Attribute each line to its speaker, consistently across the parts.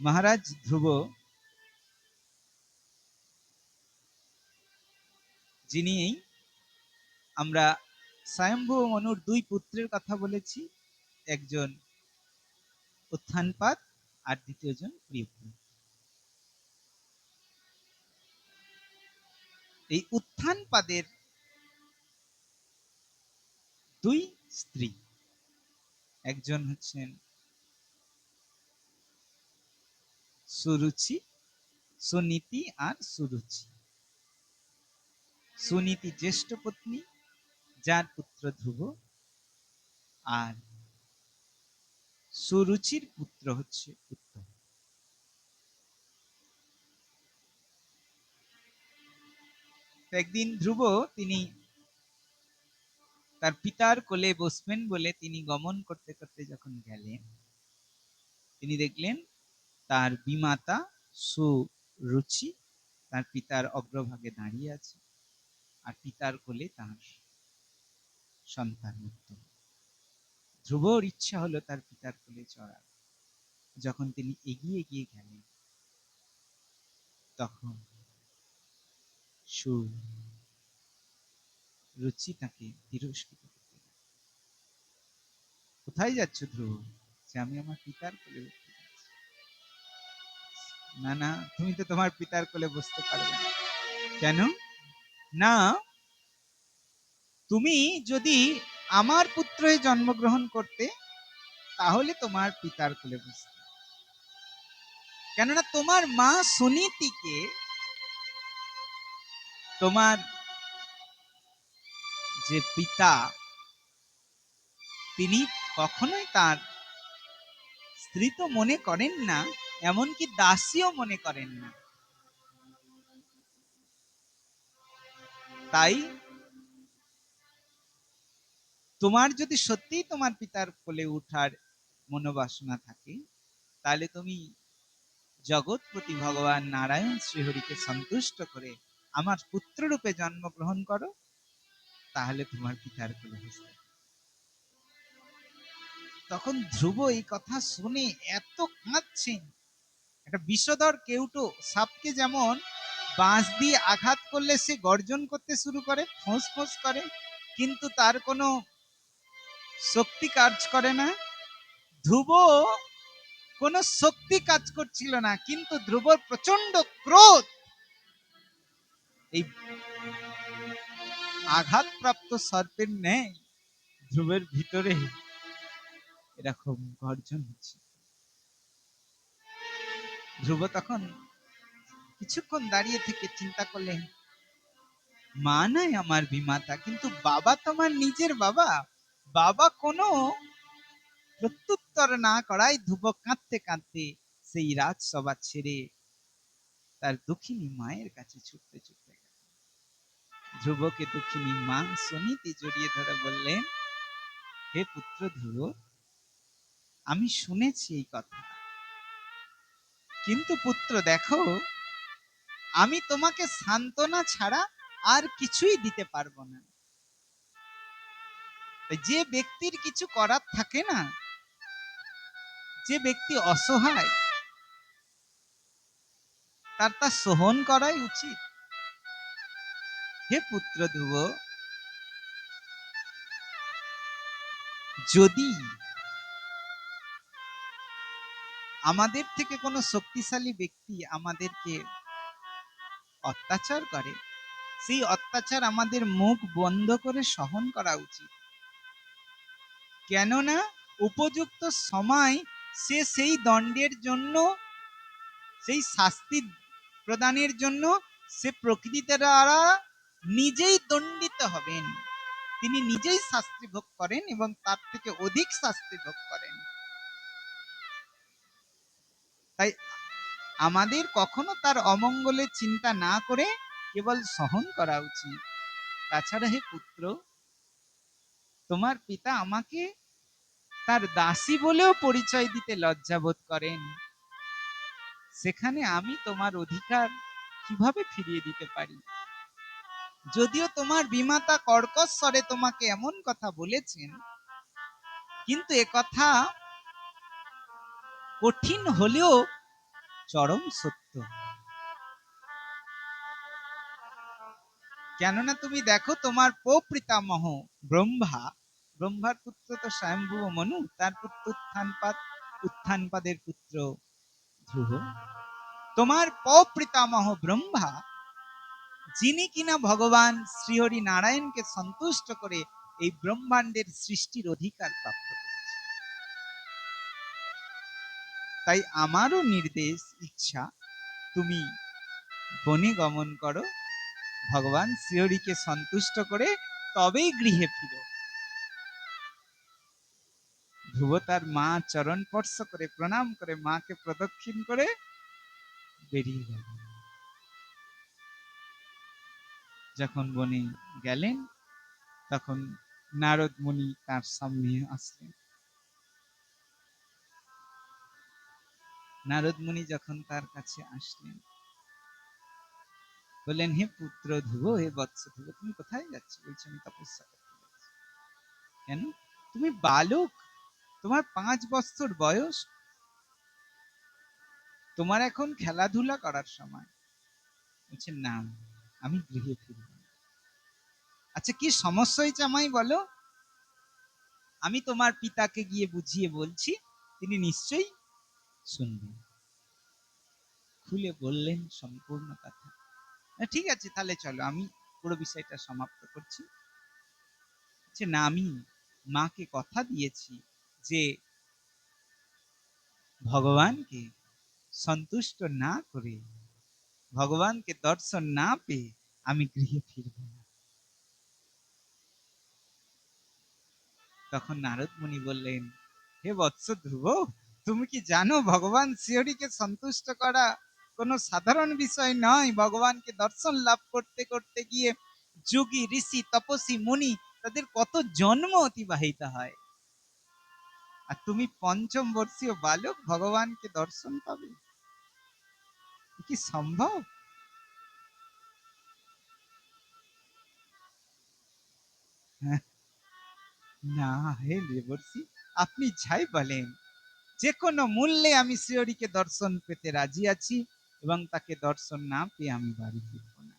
Speaker 1: মহারাজ ধ্রুব, যিনি আমরা স্বয়ম্ভু মনুর দুই পুত্রের কথা বলেছি, একজন উত্থানপাত আর দ্বিতীয়জন প্রিয়পুর এই উত্থানপাদের দুই স্ত্রী, একজন হচ্ছেন সুরুচি, সুনীতি আর সুরুচি। সুনীতি জ্যেষ্ঠ পত্নী, যার পুত্র ধ্রুব, আর সুরুচির পুত্র হচ্ছে উত্তম। একদিন ধ্রুব তিনি তার পিতার কোলে বসবেন বলে তিনি গমন করতে করতে যখন গেলেন, তিনি দেখলেন তার বিমাতা সুরুচি তার পিতার অগ্রভাগে দাঁড়িয়ে আছে আর পিতার কোলে তার সন্তান উত্তম। ধ্রুবর ইচ্ছা হলো তার পিতার কোলে চড়ার। যখন তিনি এগিয়ে গিয়ে গেলেন, তখন সু রুচি তাকে তিরস্কৃত করতে কোথায় যাচ্ছ ধ্রুব? যে আমি আমার পিতার কোলে উঠতে না না, তুমি তো তোমার পিতার কোলে বসতে পারবে না। কেন? না, তুমি যদি আমার পুত্র হয়ে জন্মগ্রহণ করতে, তাহলে তোমার পিতার কোলে বসতে। কেননা তোমার মা সুনীতিকে তোমার যে পিতা, তিনি কখনোই তার স্ত্রী তো মনে করেন না এমনকি দাসীও মনে করেন না। তাই তোমার যদি সত্যিই তোমার পিতার কোলে উঠার মনোবাসনা থাকে, তাহলে তুমি জগৎপতি ভগবান নারায়ণ শ্রীহরিকে সন্তুষ্ট করে আমার পুত্র রূপে জন্মগ্রহণ করো, তাহলে তোমার পিতার কোলে বসবে। তখন ধ্রুব এই কথা শুনে এত কাঁদছেন। একটা বিষধর কেউটো সাপকে যেমন বাঁশ দিয়ে আঘাত করলে সে গর্জন করতে শুরু করে, ফোঁস ফোঁস করে, কিন্তু তার কোনো শক্তি কাজ করে না। ধ্রুব কোনো শক্তি কাজ করছিল না, কিন্তু ধ্রুবর প্রচণ্ড ক্রোধ। এই আঘাতপ্রাপ্ত সর্পের ন্যায় ধ্রুবের ভিতরে এরকম গর্জন হচ্ছে। ধ্রুব তখন কিছুক্ষণ দাঁড়িয়ে থেকে চিন্তা করলেন, মা নাই আমার বিমাতা, কিন্তু বাবা তোমার নিজের বাবা। বাবা কোনো প্রত্যুত্তর না করায় ধ্রুব কাঁদতে কাঁদতে সেই রাজসভা ছেড়ে তার দুঃখিনী মায়ের কাছে ছুটতে ছুটতে ধ্রুবকে দুঃখিনী মা সুনীতি জড়িয়ে ধরে বললেন, হে পুত্র ধ্রুব, আমি শুনেছি এই কথা। কিন্তু পুত্র, দেখো, আমি তোমাকে সান্ত্বনা ছাড়া আর কিছুই দিতে পারব না। যে ব্যক্তির কিছু করার থাকে না, যে ব্যক্তি অসহায়, তার তা সহন করাই উচিত। হে পুত্র ধ্রুব যদি আমাদের থেকে কোনো শক্তিশালী ব্যক্তি আমাদেরকে অত্যাচার করে, সেই অত্যাচার আমাদের মুখ বন্ধ করে সহন করা উচিত। কেননা উপযুক্ত সময় সে সেই দণ্ডের জন্য, সেই শাস্তি প্রদানের জন্য সে প্রকৃতি দ্বারা নিজেই দণ্ডিত হবেন। তিনি নিজেই শাস্তি ভোগ করেন এবং তার থেকে অধিক শাস্তি ভোগ করেন। আমাদের কখনো তার অমঙ্গলের চিন্তা না করে কেবল সহন করা উচিত। তাছাড়া হে পুত্র, তোমার পিতা আমাকে তার দাসী বলেও পরিচয় দিতে লজ্জাবোধ করেন। সেখানে আমি তোমার অধিকার কীভাবে ফিরিয়ে দিতে পারি? যদিও তোমার বিমাতা কর্কশ স্বরে তোমাকে এমন কথা বলেছেন, কিন্তু এ কথা কঠিন হলেও চরম সত্য। কেননা তুমি দেখো তোমার প্রপিতামহ ব্রহ্মা, ব্রহ্মার পুত্র তো স্বয়ম্ভুব মনু, তার পুত্র উত্থানপাদ উত্থানপাদের পুত্র ধ্রুব। তোমার প্রপিতামহ ব্রহ্মা, যিনি কিনা ভগবান শ্রীহরি নারায়ণকে সন্তুষ্ট করে এই ব্রহ্মাণ্ডের সৃষ্টির অধিকার প্রাপ্ত। তাই আমারও নির্দেশ, ইচ্ছা। তুমি বনে গমন করো। ভগবান শ্রীহরিকে সন্তুষ্ট করে তবেই গৃহে ফিরো। ধ্রুব তার মা চরণ স্পর্শ করে, প্রণাম করে, মাকে প্রদক্ষিণ করে বেরিয়ে গেল। যখন বনে গেলেন, তখন নারদ মুনি তার সামনে আসলেন। নারদ মুনি যখন তার কাছে আসলেন, বললেন, হে পুত্র ধ্রুব, হে বৎস ধ্রুব, তুমি কোথায় যাচ্ছ? বলছে, আমি তপস্যা করতে যাচ্ছি। কেন? তুমি বালক? তোমার পাঁচ বছর বয়স? তোমার এখন খেলাধুলা করার সময়? বলছে, না, আমি গৃহে ফিরব আচ্ছা কি সমস্যা হয়েছে আমায় বলো? আমি তোমার পিতাকে গিয়ে বুঝিয়ে বলছি, তিনি নিশ্চয়ই শুনবেন খুলে বললেন সম্পূর্ণ কথা। ঠিক আছে, তাহলে চলো, আমি পুরো বিষয়টা সমাপ্ত করছি। যে না, আমি মাকে কথা দিয়েছি যে ভগবানকে সন্তুষ্ট না করে, ভগবানকে দর্শন না পেয়ে আমি গৃহে ফিরব না। তখন নারদ মুনি বললেন, হে বৎস ধ্রুব তুমি কি জানো, ভগবান শ্রীহরিকে সন্তুষ্ট করা কোনো সাধারণ বিষয় নয়। ভগবানকে দর্শন লাভ করতে করতে গিয়ে যোগী, ঋষি তপসী মুনি তাদের কত জন্ম অতিবাহিত হয়। আর তুমি পঞ্চম বর্ষীয় বালক, ভগবানকে দর্শন পাবে? কি সম্ভব? হ্যাঁ। না হে দেবর্ষি, আপনি যাই বলেন। যে কোনো মূল্যে আমি শ্রীহরিকে দর্শন পেতে রাজি আছি এবং তাকে দর্শন না পেয়ে আমি বাড়ি ফিরব না।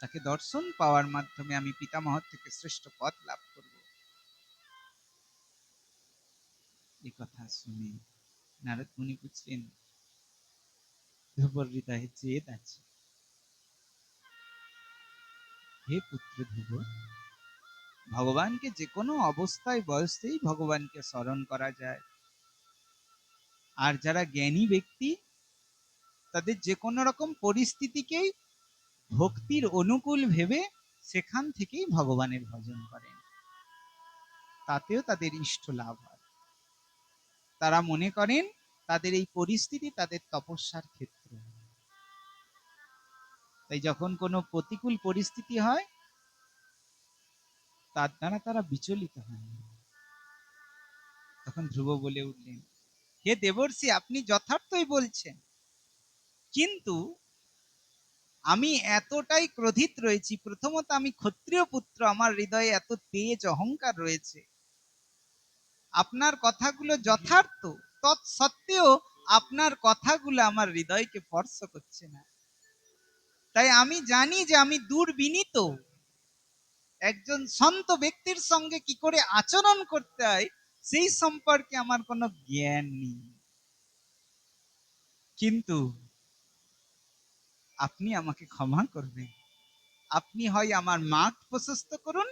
Speaker 1: তাকে দর্শন পাওয়ার মাধ্যমে আমি পিতামহ থেকে শ্রেষ্ঠ পদ লাভ করব। এই কথা শুনে নারদ মুনি বুঝলেন, ধ্রুবর হৃদয়ে জেদ আছে। হে পুত্র ধ্রুব ভগবানকে যে কোনো অবস্থায় বয়সেই ভগবানকে স্মরণ করা যায়। আর যারা জ্ঞানী ব্যক্তি, তাদের যে কোনো রকম পরিস্থিতিকেই ভক্তির অনুকূল ভেবে সেখান থেকেই ভগবানের ভজন করেন। তাতেও তাদের ইষ্ট লাভ হয়। তারা মনে করেন তাদের এই পরিস্থিতি তাদের তপস্যার ক্ষেত্র। তাই যখন কোনো প্রতিকূল পরিস্থিতি হয় তার দ্বারা তারা বিচলিত হয় না। তখন ধ্রুব বলে উঠলেন, হে দেবর্ষি, আপনি যথার্থই বলছেন। কিন্তু আমি এতটাই ক্রোধিত রয়েছি, প্রথমত আমি ক্ষত্রিয় পুত্র, আমার হৃদয়ে এত তেজ অহংকার রয়েছে। আপনার কথাগুলো যথার্থ, তৎসত্ত্বেও আপনার কথাগুলো আমার হৃদয়কে স্পর্শ করছে না। তাই আমি জানি যে আমি দুর্বিনীত। একজন সন্ত ব্যক্তির সঙ্গে কি করে আচরণ করতে হয়, সেই সম্পর্কে আমার কোনো জ্ঞান নেই। কিন্তু আপনি আমাকে ক্ষমা করবেন। আপনি হয় আমার মাঠ প্রশস্ত করুন,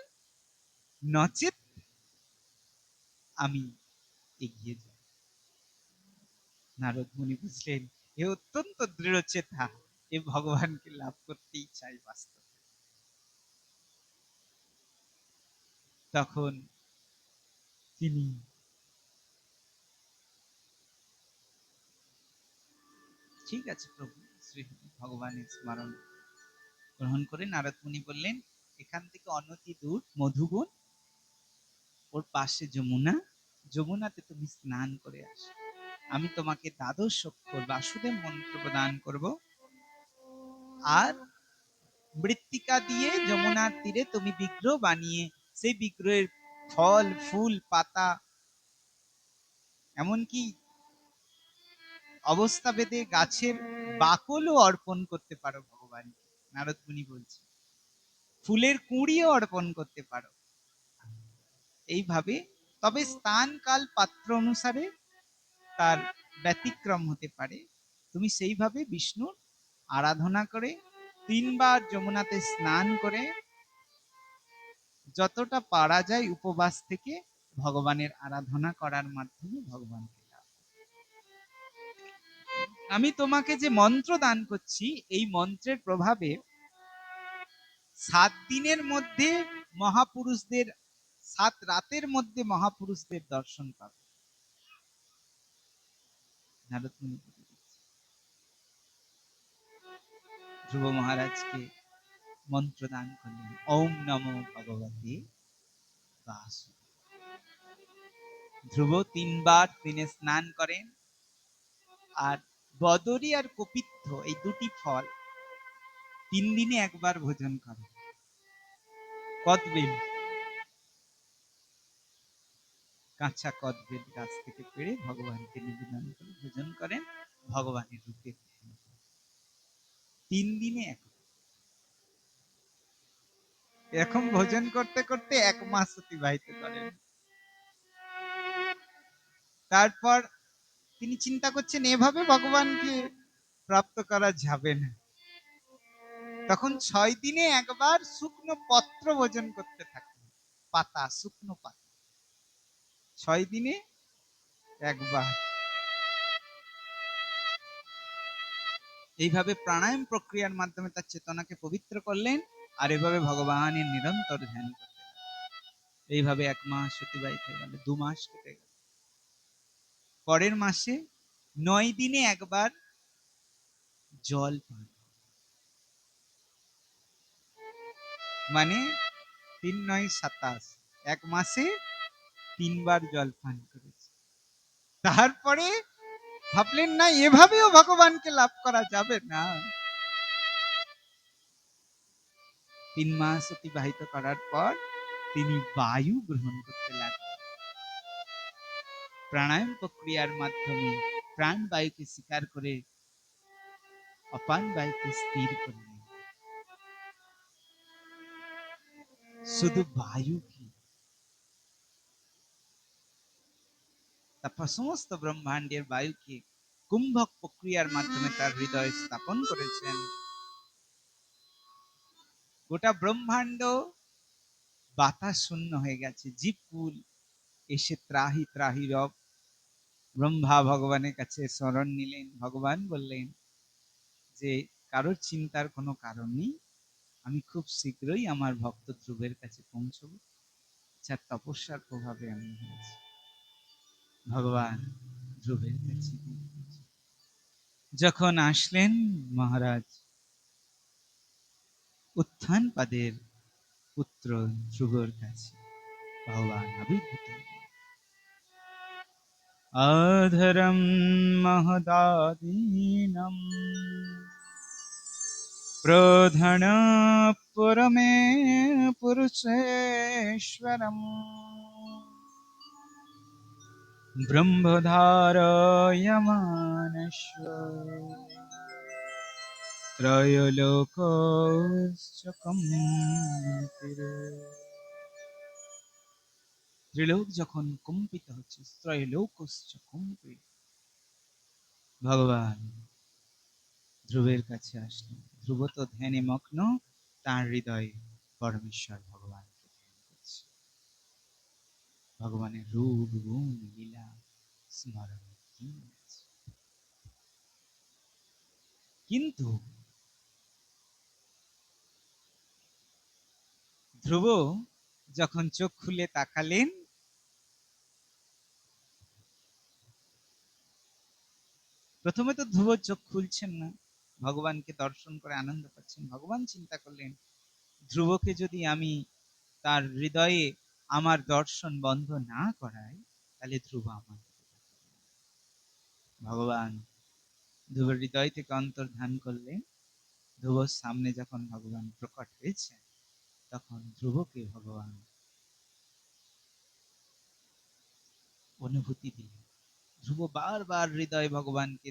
Speaker 1: নচেত আমি এগিয়ে যাব নারদ মুনি বুঝলেন, এ অত্যন্ত দৃঢ় চেতা এ ভগবানকে লাভ করতেই চাই বাস্তবে। তখন তিনি ঠিক আছে প্রভু শ্রী ভগবানের স্মরণ গ্রহণ করে নারদ মুনি বললেন, এখান থেকে অনতি দূর, মধুবন। ওর পাশে যমুনা। যমুনাতে তুমি স্নান করে আসো। আমি তোমাকে দ্বাদশ অক্ষর বাসুদেব মন্ত্র প্রদান করব। আর মৃত্তিকা দিয়ে যমুনার তীরে তুমি বিগ্রহ বানিয়ে সেই বিগ্রহের ফল, ফুল, পাতা, এমনকি অবস্থা ভেদে গাছের বাকলও অর্পণ করতে পারো ভগবান। নারদ মুনি বলছে ফুলের কুঁড়িও অর্পণ করতে পারো। এইভাবে তবে স্থান কাল পাত্র অনুসারে তার ব্যতিক্রম হতে পারে। তুমি সেইভাবে বিষ্ণুর আরাধনা করে তিনবার যমুনাতে স্নান করে যতটা পারা যায় উপবাস থেকে ভগবানের আরাধনা করার মাধ্যমে ভগবানকে আমি তোমাকে যে মন্ত্র দান করছি, এই মন্ত্রের প্রভাবে সাত দিনের মধ্যে মহাপুরুষদের, সাত রাতের মধ্যে মহাপুরুষদের দর্শন পাবে। ধ্রুব মহারাজকে মন্ত্র দান করলেন। ওম নমো ভগবতে ধ্রুব তিনবার দিনে স্নান করেন আর বদরি আর কপিত্থ এই দুটি ফল তিন দিনে একবার ভোজন করেন। কদবেল। কাঁচা কদবেল গাছ থেকে পেড়ে ভগবানকে নিবেদন করে ভোজন করেন, ভগবানের রূপে তিন দিনে এক এরকম ভোজন করতে করতে এক মাস অতিবাহিত করেন। তারপর তিনি চিন্তা করছেন, এভাবে ভগবানকে প্রাপ্ত করা যাবে না। তখন ছয় দিনে একবার শুকনো পত্র ভোজন করতে থাকলেন পাতা, শুকনো পাতা। ছয় দিনে একবার। এইভাবে প্রাণায়াম প্রক্রিয়ার মাধ্যমে তার চেতনাকে পবিত্র করলেন। আর এভাবে ভগবানের নিরন্তর ধ্যান করতে এইভাবে এক মাস অতিবাহিত হয়ে গেল, দু মাস কেটে গেল। পরের মাসে নয় দিনে একবার জল পান। মানে তিন নয় সাতাশ, এক মাসে তিনবার জল পান করেছে। তারপরে ভাবলেন না, এভাবেও ভগবানকে লাভ করা যাবে না। তিন মাস অতিবাহিত করার পর তিনি বায়ু গ্রহণ করতে লাগলেন। প্রাণায়াম প্রক্রিয়ার মাধ্যমে প্রাণ বায়ুকে স্বীকার করে অপান বায়ুকে স্থির করলেন শুধু বায়ু কি? তারপর সমস্ত ব্রহ্মাণ্ডের বায়ুকে কুম্ভক প্রক্রিয়ার মাধ্যমে তার হৃদয় স্থাপন করেছেন। গোটা ব্রহ্মাণ্ড বাতাস শূন্য হয়ে গেছে জীবকুল এসে ত্রাহি ত্রাহি রব। ব্রহ্মা ভগবানের কাছে স্মরণ নিলেন, ভগবান বললেন যে, কারোর চিন্তার কোনো কারণ নেই, আমি খুব শীঘ্রই আমার ভক্ত ধ্রুবের কাছে পৌঁছবো। যার তপস্যার প্রভাবে আমি হয়েছি। ভগবান ধ্রুবের কাছে যখন আসলেন মহারাজ উত্থান পাদের পুত্র ধ্রুবর কাছে ভগবান আবির্ভূত। আধরম মহদাদীনম প্রধন পুরমে পুরুষেশ্বরম ব্রহ্মধারয়মানস্ব ত্রিলোক যখন কম্পিত হচ্ছে ত্রয়োলোকশ্চ কম্পি ভগবান ধ্রুবের কাছে আসলেন। ধ্রুব তো ধ্যানে মগ্ন, তার হৃদয়ে পরমেশ্বর করছে। ভগবানের রূপ, গুণ, লীলা, স্মরণ কিন্তু ধ্রুব, যখন চোখ খুলে তাকালেন, প্রথমে তো ধ্রুব চোখ খুলছেন না, ভগবানকে দর্শন করে আনন্দ পাচ্ছেন ভগবান চিন্তা করলেন, ধ্রুবকে যদি আমি তার হৃদয়ে আমার দর্শন বন্ধ না করাই, তাহলে ধ্রুব আমার। ভগবান ধ্রুবের হৃদয় থেকে অন্তর্ধান করলেন ধ্রুবর সামনে যখন ভগবান প্রকট হয়েছে তখন ধ্রুবকে ভগবান অনুভূতি দিলেন। ধ্রুব বারবার হৃদয় ভগবানকে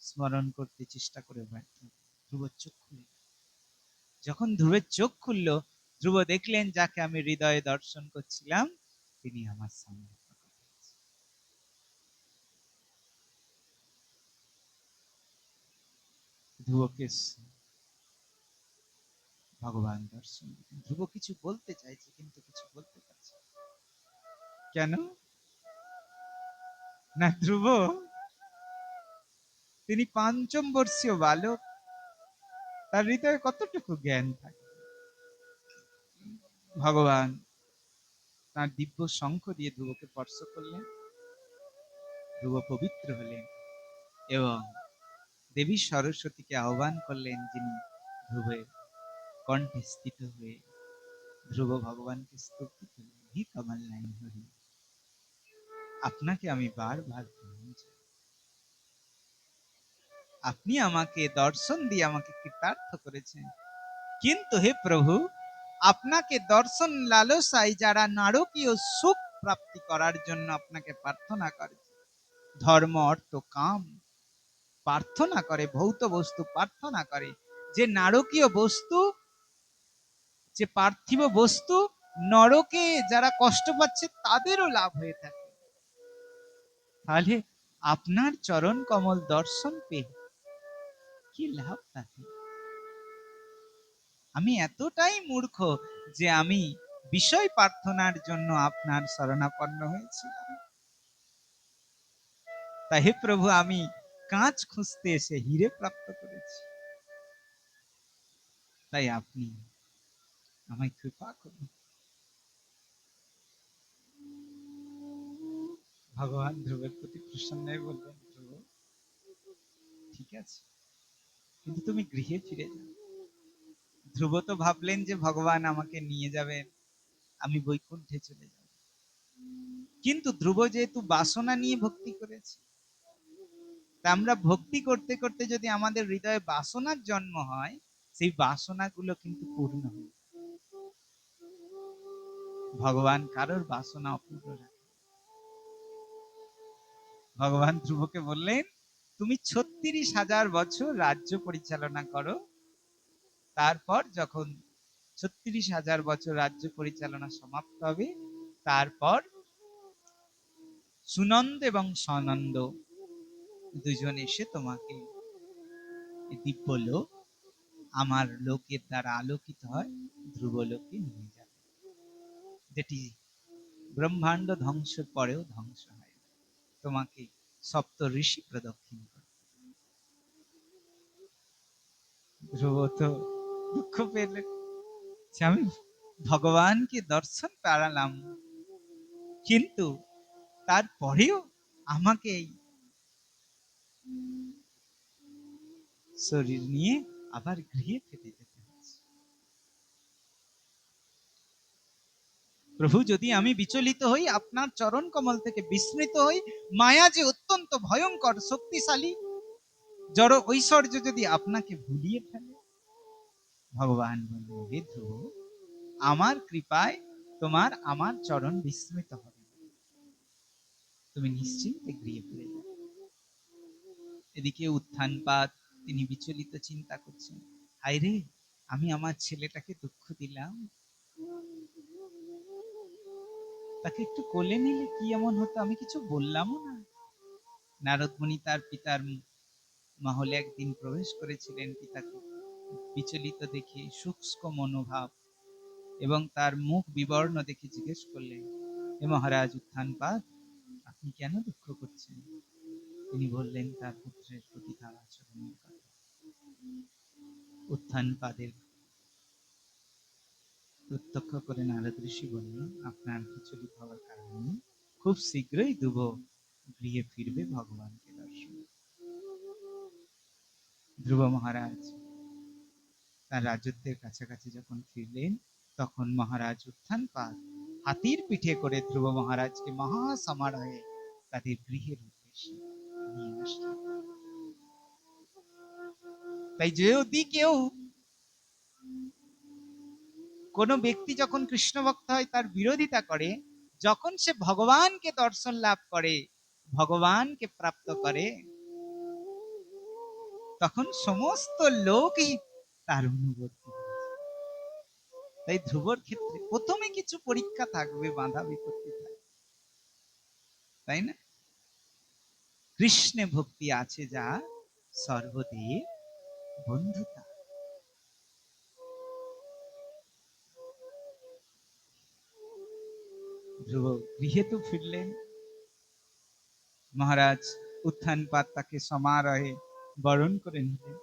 Speaker 1: স্মরণ করতে চেষ্টা করে ব্যর্থ। ধ্রুব চোখ খুলে যখন ধ্রুবের চোখ খুলল, ধ্রুব দেখলেন, যাকে আমি হৃদয়ে দর্শন করছিলাম, তিনি আমার সামনে ধ্রুবকে ভগবান দর্শন। ধ্রুব কিছু বলতে চাইছে, কিন্তু কিছু বলতে পারছে কেন? না, ধ্রুব! তিনি পঞ্চম বর্ষীয় বালক। তার হৃদয়ে কতটুকু জ্ঞান থাকে? ভগবান, তার দিব্য শঙ্খ দিয়ে ধ্রুবকে স্পর্শ করলেন। ধ্রুব পবিত্র হলেন এবং দেবী সরস্বতীকে আহ্বান করলেন যিনি ধ্রুবের কণ্ঠে স্থিত হয়ে ধ্রুব ভগবানকে স্তুতি করলেন, হি কমল নাইন হরি, আপনাকে আমি বারবার প্রণাম। আপনি আমাকে দর্শন দিয়ে আমাকে কৃতার্থ করেছেন কিন্তু হে প্রভু, আপনাকে দর্শন লালসায় যারা নারকীয় সুখ প্রাপ্তি করার জন্য আপনাকে প্রার্থনা করে, ধর্ম, অর্থ, কাম প্রার্থনা করে, ভৌত বস্তু প্রার্থনা করে, যে নারকীয় বস্তু যে পার্থিব বস্তু নরকে যারা কষ্ট পাচ্ছে তাদেরও লাভ হয়ে থাকে। তাহলে আপনার চরণ কমল দর্শন পেয়ে কি লাভ তাতে আমি এতটাই মূর্খ যে আমি বিষয় প্রার্থনার জন্য আপনার শরণাপন্ন হয়েছিলাম। তাই প্রভু, আমি কাঁচ খুঁজতে এসে হিরে প্রাপ্ত করেছি। তাই আপনি আমায় কৃপা করুন ভগবান ধ্রুবের প্রতি প্রসন্ন বললেন ধ্রুব, ঠিক আছে। কিন্তু তুমি গৃহে ফিরে যাও। ধ্রুব তো ভাবলেন যে ভগবান আমাকে নিয়ে যাবেন, আমি বৈকুণ্ঠে চলে যাব। কিন্তু ধ্রুব যেহেতু বাসনা নিয়ে ভক্তি করেছে, তা আমরা ভক্তি করতে করতে যদি আমাদের হৃদয়ে বাসনার জন্ম হয়, সেই বাসনাগুলো কিন্তু পূর্ণ হয় ভগবান কারোর বাসনা অপূর্ণ রাখে ভগবান ধ্রুবকে বললেন, তুমি ছত্রিশ হাজার বছর রাজ্য পরিচালনা করো। তারপর যখন ছত্রিশ হাজার বছর রাজ্য পরিচালনা সমাপ্ত হবে, তারপর সুনন্দ এবং সনন্দ দুজন এসে তোমাকে দিব্য লোক আমার লোকের দ্বারা আলোকিত হয় ধ্রুব লোকে নিয়ে যাবে। যেটি ব্রহ্মাণ্ড ধ্বংসের পরেও ধ্বংস হয়। তোমাকে সপ্ত ঋষি প্রদক্ষিণ করে। ধ্রুব তো দুঃখ পেলেন যে আমি ভগবানকে দর্শন পারালাম কিন্তু তারপরেও আমাকে এই শরীর নিয়ে আবার গৃহে ফিরে যেতে হচ্ছে প্রভু, যদি আমি বিচলিত হই, আপনার চরণ কমল থেকে বিস্মৃত হই, মায়া যে অত্যন্ত ভয়ঙ্কর, শক্তিশালী, জড় ঐশ্বর্য যদি আপনাকে ভুলিয়ে ফেলে। ভগবান হে ধ্রুব, আমার কৃপায় তোমার, আমার চরণ বিস্মৃত হবে। তুমি নিশ্চিন্তে গৃহে ফিরে যাবে এদিকে উত্থানপাত তিনি বিচলিত চিন্তা করছেন হায় রে আমি আমার ছেলেটাকে দুঃখ দিলাম। তাকে একটু কোলে নিলে কি এমন হতো আমি কিছু বললামও না। নারদমণি তার পিতার মহলে একদিন প্রবেশ করেছিলেন পিতাকে। বিচলিত দেখে শুষ্ক মনোভাব এবং তার মুখ বিবর্ণ দেখে জিজ্ঞেস করলেন হে মহারাজ উত্থানপাত আপনি কেন দুঃখ করছেন? তিনি বললেন, তার পুত্রের প্রতি তার আচরণের কথা। উত্থানপাদের প্রত্যক্ষ করে নারদ ঋষি বললেন আপনার বিচলিত হওয়ার কারণে খুব শীঘ্রই দুব গৃহে ফিরবে ভগবানকে দর্শন। ধ্রুব মহারাজ, তার রাজত্বের কাছাকাছি যখন ফিরলেন, তখন মহারাজ উত্থানপাত হাতির পিঠে করে ধ্রুব মহারাজকে মহা সমারোহে তাদের গৃহের উদ্দেশ্যে নিয়ে আসলেন। তাই যদি কেউ কোনো ব্যক্তি যখন কৃষ্ণ ভক্ত হয়, তার বিরোধিতা করে, যখন সে ভগবানকে দর্শন লাভ করে, ভগবানকে প্রাপ্ত করে, তখন সমস্ত লোকই তার অনুবর্তী। তাই ধ্রুবর ক্ষেত্রে প্রথমে কিছু পরীক্ষা থাকবে, বাধা বিপত্তি থাকবে। তাই না? কৃষ্ণে ভক্তি আছে যা সর্বদেব বন্ধুতা। ধ্রুব গৃহে তো ফিরলেন। মহারাজ উত্থানপাত তাকে সমারোহে বরণ করে নিলেন।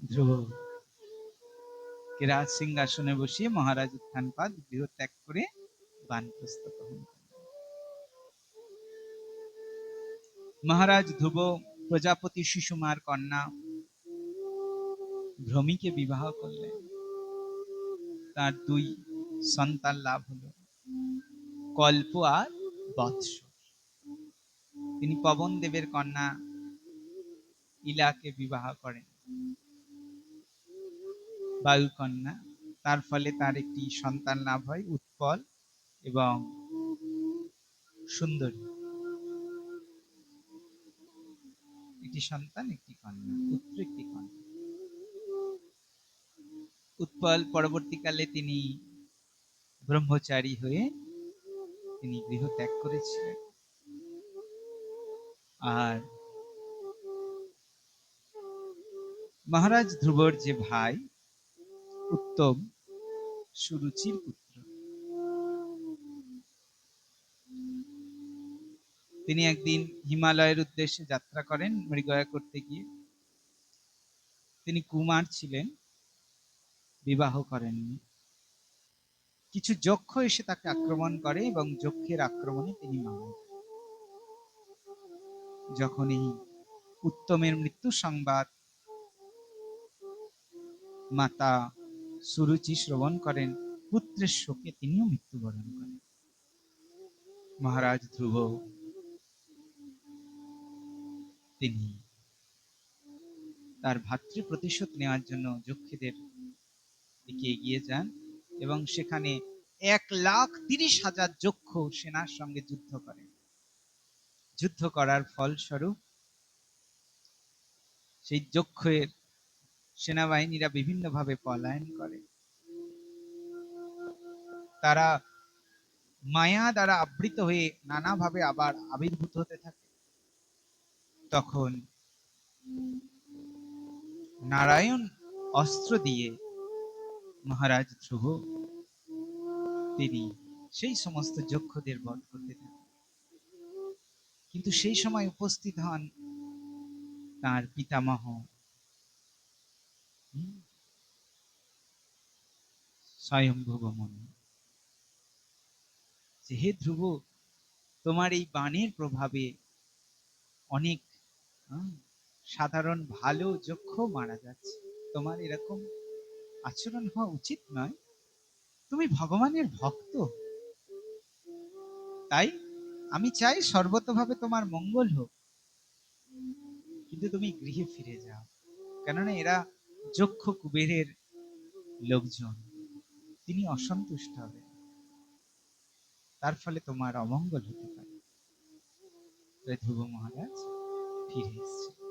Speaker 1: ধ্রুব কেরাজ সিংহাসনে বসিয়ে মহারাজ উত্থানপাত গৃহ ত্যাগ করে বানপ্রস্থ গ্রহণ মহারাজ ধ্রুব, প্রজাপতি শিশুমার কন্যা ভ্রমিকে বিবাহ করলেন। তার দুই সন্তান লাভ হলো। কল্প আর বৎস। তিনি পবন দেবের কন্যা ইলাকে বিবাহ করেন। বায়ু কন্যা, তার ফলে তার একটি সন্তান লাভ হয়, উৎপল এবং সুন্দরী। একটি সন্তান, একটি কন্যা, পুত্র, একটি কন্যা। উৎপল পরবর্তীকালে তিনি ব্রহ্মচারী হয়ে তিনি গৃহ ত্যাগ করেছিলেন। আর মহারাজ ধ্রুবর যে ভাই, উত্তম সুরুচির পুত্র। তিনি একদিন হিমালয়ের উদ্দেশ্যে যাত্রা করেন মৃগয়া করতে গিয়ে। তিনি কুমার ছিলেন, বিবাহ করেননি। কিছু যক্ষ এসে তাকে আক্রমণ করে এবং যক্ষের আক্রমণে তিনি মারা যান যখন এই উত্তমের মৃত্যু সংবাদ, মাতা সুরুচি শ্রবণ করেন, পুত্রের শোকে তিনিও মৃত্যুবরণ করেন। মহারাজ ধ্রুব, তিনি তার ভাতৃ প্রতিশোধ নেওয়ার জন্য যক্ষীদের দিকে এগিয়ে যান। এবং সেখানে এক লাখ তিরিশ হাজার যক্ষ সেনার সঙ্গে যুদ্ধ করেন যুদ্ধ করার ফলস্বরূপ সেই যক্ষের সেনাবাহিনীরা বিভিন্নভাবে পলায়ন করে। তারা মায়া দ্বারা আবৃত হয়ে নানাভাবে আবার আবির্ভূত হতে থাকে। তখন নারায়ণ অস্ত্র দিয়ে মহারাজ ধ্রুব তিনি সেই সমস্ত যক্ষদের বধ করতে থাকেন। কিন্তু সেই সময় উপস্থিত হন তার পিতামহ। স্বয়ংভুব যে হে ধ্রুব, তোমার এই বাণের প্রভাবে অনেক সাধারণ ভালো যক্ষ মারা যাচ্ছে। তোমার এরকম আচরণ হওয়া উচিত নয়। তুমি ভগবানের ভক্ত। তাই আমি চাই সর্বতভাবে তোমার মঙ্গল হোক। কিন্তু তুমি গৃহে ফিরে যাও। কেননা এরা যক্ষ কুবেরের লোকজন। তিনি অসন্তুষ্ট হবেন। তার ফলে তোমার অমঙ্গল হতে পারে। ধ্রুব মহারাজ ফিরে এসছে